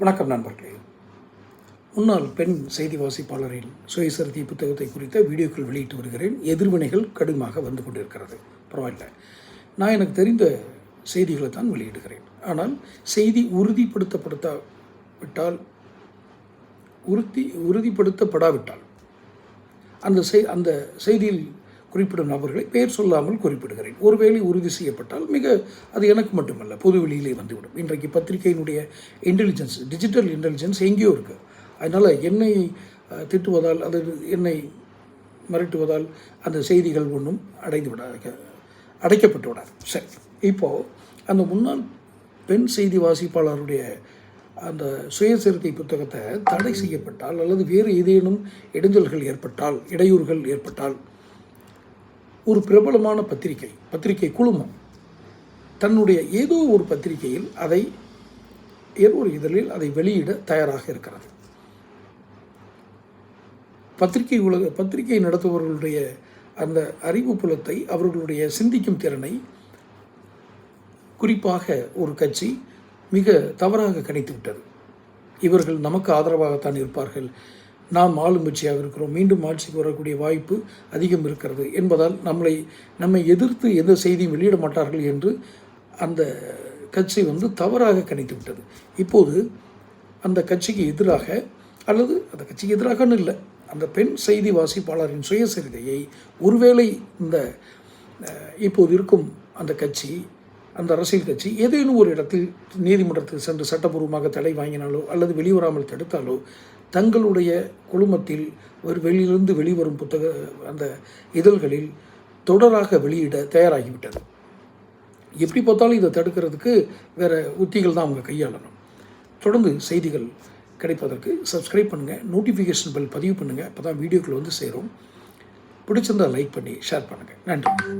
வணக்கம் நண்பர்களே. முன்னாள் பெண் செய்தி வாசிப்பாளரின் சுயசரிதி புத்தகத்தை குறித்த வீடியோக்கள் வெளியிட்டு வருகிறேன். எதிர்வினைகள் கடுமையாக வந்து கொண்டிருக்கிறது. பரவாயில்ல. நான் எனக்கு தெரிந்த செய்திகளை தான் வெளியிடுகிறேன். ஆனால் செய்தி உறுதிப்படுத்தப்படுத்தாவிட்டால் உறுதி உறுதிப்படுத்தப்படாவிட்டால் அந்த செய் அந்த செய்தியில் குறிப்பிடும் நபர்களை பெயர் சொல்லாமல் குறிப்பிடுகிறேன். ஒருவேளை உறுதி செய்யப்பட்டால் மிக அது எனக்கு மட்டுமல்ல பொது வெளியிலே வந்துவிடும். இன்றைக்கு பத்திரிகையினுடைய இன்டெலிஜென்ஸ் டிஜிட்டல் இன்டெலிஜென்ஸ் எங்கேயோ இருக்குது அதனால் என்னை திட்டுவதால் அது என்னை மிரட்டுவதால் அந்த செய்திகள் ஒன்றும் அடைந்து விடாது அடைக்கப்பட்டு விடாது. சரி இப்போது அந்த முன்னாள் பெண் செய்தி வாசிப்பாளருடைய அந்த சுயசரித்தை புத்தகத்தை தடை செய்யப்பட்டால் அல்லது வேறு ஏதேனும் இடைஞ்சல்கள் ஏற்பட்டால் இடையூறுகள் ஏற்பட்டால் ஒரு பிரபலமான பத்திரிகை பத்திரிகை குழுமம். தன்னுடைய ஏதோ ஒரு பத்திரிகையில் அதை ஏதோ ஒரு இதழில் அதை வெளியிட தயாராக இருக்கிறது. பத்திரிகை உலக பத்திரிகை நடத்துபவர்களுடைய அந்த அறிவு புலத்தை அவர்களுடைய சிந்திக்கும் திறனை குறிப்பாக ஒரு கட்சி மிக தவறாக கணித்து விட்டது இவர்கள் நமக்கு ஆதரவாகத்தான் இருப்பார்கள். நாம் ஆளுமச்சியாக இருக்கிறோம். மீண்டும் ஆட்சிக்கு வரக்கூடிய வாய்ப்பு அதிகம் இருக்கிறது என்பதால் நம்மளை நம்மை எதிர்த்து எந்த செய்தியும் வெளியிட மாட்டார்கள் என்று அந்த கட்சி வந்து தவறாக கணித்து விட்டது இப்போது அந்த கட்சிக்கு எதிராக அல்லது அந்த கட்சிக்கு எதிராகன்னு இல்லை அந்த பெண் செய்தி வாசிப்பாளரின் சுயசரிதையை ஒருவேளை இந்த இப்போது இருக்கும் அந்த கட்சி அந்த அரசியல் கட்சி ஏதேனும் ஒரு இடத்தில் நீதிமன்றத்துக்கு சென்று சட்டப்பூர்வமாக தடை வாங்கினாலோ அல்லது வெளிவராமல் தடுத்தாலோ தங்களுடைய குழுமத்தில் ஒரு வெளியிலிருந்து வெளிவரும் புத்தக அந்த இதழ்களில் தொடராக வெளியிட தயாராகிவிட்டது. எப்படி பார்த்தாலும் இதை தடுக்கிறதுக்கு வேறு உத்திகள் தான் அவங்க கையாளணும். தொடர்ந்து செய்திகள் கிடைப்பதற்கு சப்ஸ்கிரைப் பண்ணுங்கள் நோட்டிஃபிகேஷன் பெல் பதிவு பண்ணுங்கள் அப்போ தான் வீடியோக்கள் வந்து சேரும். பிடிச்சிருந்தா லைக் பண்ணி ஷேர் பண்ணுங்கள் நன்றி.